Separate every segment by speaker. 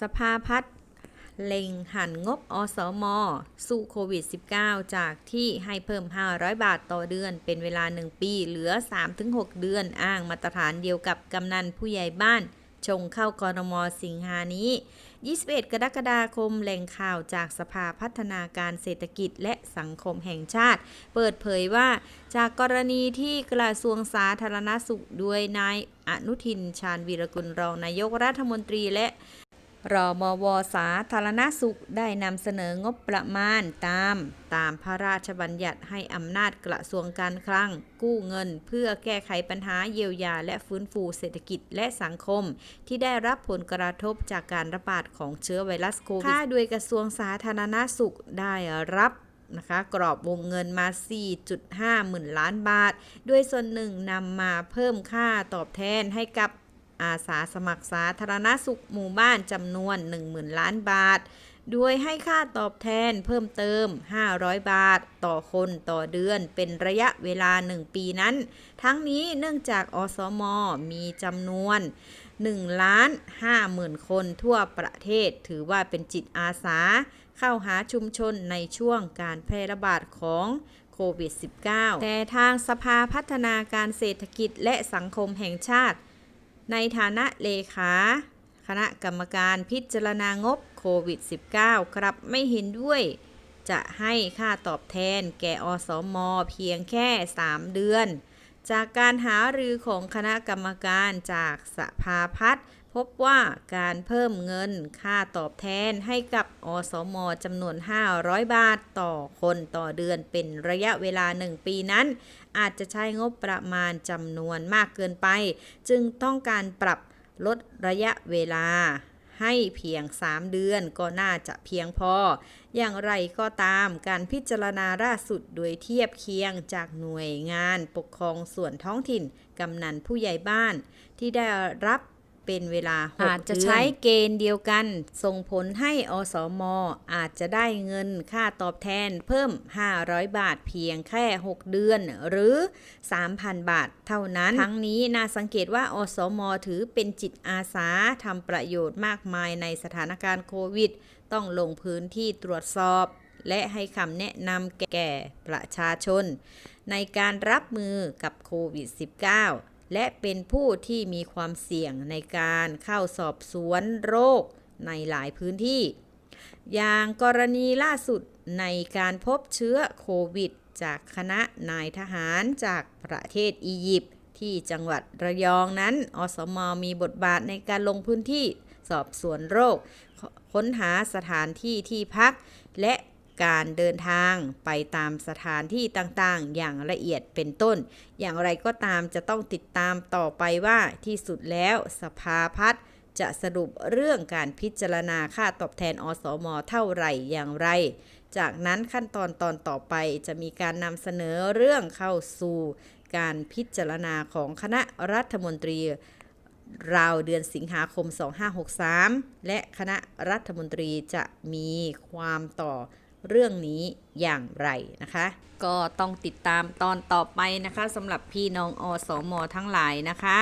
Speaker 1: สภาพัฒน์เล็งหันงบอสม สู้โควิด -19 จากที่ให้เพิ่ม 500 บาทต่อเดือน เป็นเวลา 1 ปี เหลือ 3-6 เดือน อ้างมาตรฐานเดียวกับกำนันผู้ใหญ่บ้าน ชงเข้ากรมสิงหานี้ 21 กรกฎาคมแหล่งข่าวจากสภาพัฒนาการเศรษฐกิจและสังคมแห่งชาติ เปิดเผยว่าจากกรณีที่กระทรวงสาธารณสุขด้วยนายอนุทินชาญวีรกุลรองนายกรัฐมนตรีและ รมวสาธารณสุขได้นำเสนองบประมาณตาม ตามพระราชบัญญัติให้อำนาจกระทรวงการคลัง กู้เงินเพื่อแก้ไขปัญหาเยียวยาและฟื้นฟูเศรษฐกิจและสังคม ที่ได้รับผลกระทบจากการระบาดของเชื้อไวรัสโควิดค่าโดยกระทรวงสาธารณสุขได้รับนะคะกรอบวงเงินมา 4.5 หมื่นล้านบาท ด้วยส่วนหนึ่งนำมาเพิ่มค่าตอบแทนให้กับ อาสาสมัครสาธารณสุขหมู่บ้านจำนวน 10,000 ล้านบาท โดยให้ค่าตอบแทนเพิ่มเติม 500 บาท ต่อคนต่อเดือนเป็นระยะเวลา 1 ปีนั้น ทั้งนี้เนื่องจากอสมมีจำนวน1ล้าน5หมื่นคนทั่วประเทศถือว่าเป็นจิตอาสา เข้าหาชุมชนในช่วงการแพร่ระบาดของโควิด -19 แต่ทางสภาพัฒนาการเศรษฐกิจและสังคมแห่งชาติ ในฐานะเลขาคณะกรรมการพิจารณางบโควิด -19 ครับไม่เห็นด้วย จะให้ค่าตอบแทนแก่อสมเพียงแค่ 3 เดือน จากการหารือของคณะกรรมการจากสภาพัฒน์ บว่าการเพิ่มเงินค่าตอบแทนให้กับอสมจำนวน 500 บาทต่อคนต่อเดือนเป็นระยะเวลา 1 ปีนั้น อาจจะใช้งบประมาณจำนวนมากเกินไป จึงต้องการปรับลดระยะเวลาให้เพียง 3 เดือนก็น่าจะเพียงพอ อย่างไรก็ตามการพิจารณาล่าสุดโดยเทียบเคียงจากหน่วยงานปกครองส่วนท้องถิ่น กำนันผู้ใหญ่บ้านที่ได้รับ เป็นเวลา6อาจจะใช้เกณฑ์เดียวกัน ส่งผลให้อสมอาจจะได้เงินค่าตอบแทนเพิ่ม 500 บาทเพียงแค่ 6 เดือน หรือ 3,000 บาทเท่านั้น ทั้งนี้น่าสังเกตว่าอสมถือเป็นจิตอาสาทำประโยชน์มากมายในสถานการณ์โควิด ต้องลงพื้นที่ตรวจสอบและให้คำแนะนำแก่ประชาชน ในการรับมือกับโควิด -19 และเป็นผู้ที่มีความเสี่ยงในการเข้าสอบสวนโรคในหลายพื้นที่ อย่างกรณีล่าสุดในการพบเชื้อโควิด จากคณะนายทหารจากประเทศอียิปต์ที่จังหวัดระยองนั้น อสมมีบทบาทในการลงพื้นที่สอบสวนโรค ค้นหาสถานที่ที่พัก และ การเดินทางไปตามสถานที่ต่างๆ อย่างละเอียดเป็นต้น อย่างไรก็ตามจะต้องติดตามต่อไปว่าที่สุดแล้วสภาพัฒน์จะสรุปเรื่องการพิจารณาค่าตอบแทนอสมเท่าไหร่อย่างไร จากนั้นขั้นตอนตอนต่อไปจะมีการนำเสนอเรื่องเข้าสู่การพิจารณาของคณะรัฐมนตรีราวเดือนสิงหาคม 2563 และคณะรัฐมนตรีจะมีความต่อ เรื่องนี้อย่างไรนะคะ ก็ต้องติดตามตอนต่อไปนะคะสำหรับพี่น้องอสมทั้งหลายนะคะ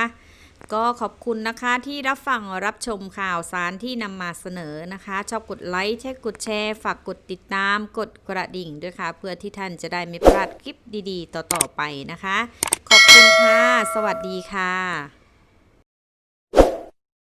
Speaker 1: ก็ขอบคุณนะคะที่รับฟังรับชมข่าวสารที่นำมาเสนอนะคะ ชอบกดไลค์ใช่กดแชร์ ฝากกดติดตามกดกระดิ่งด้วยค่ะ เพื่อที่ท่านจะได้ไม่พลาดคลิปดีๆ ต่อๆไปนะคะ ขอบคุณค่ะ สวัสดีค่ะ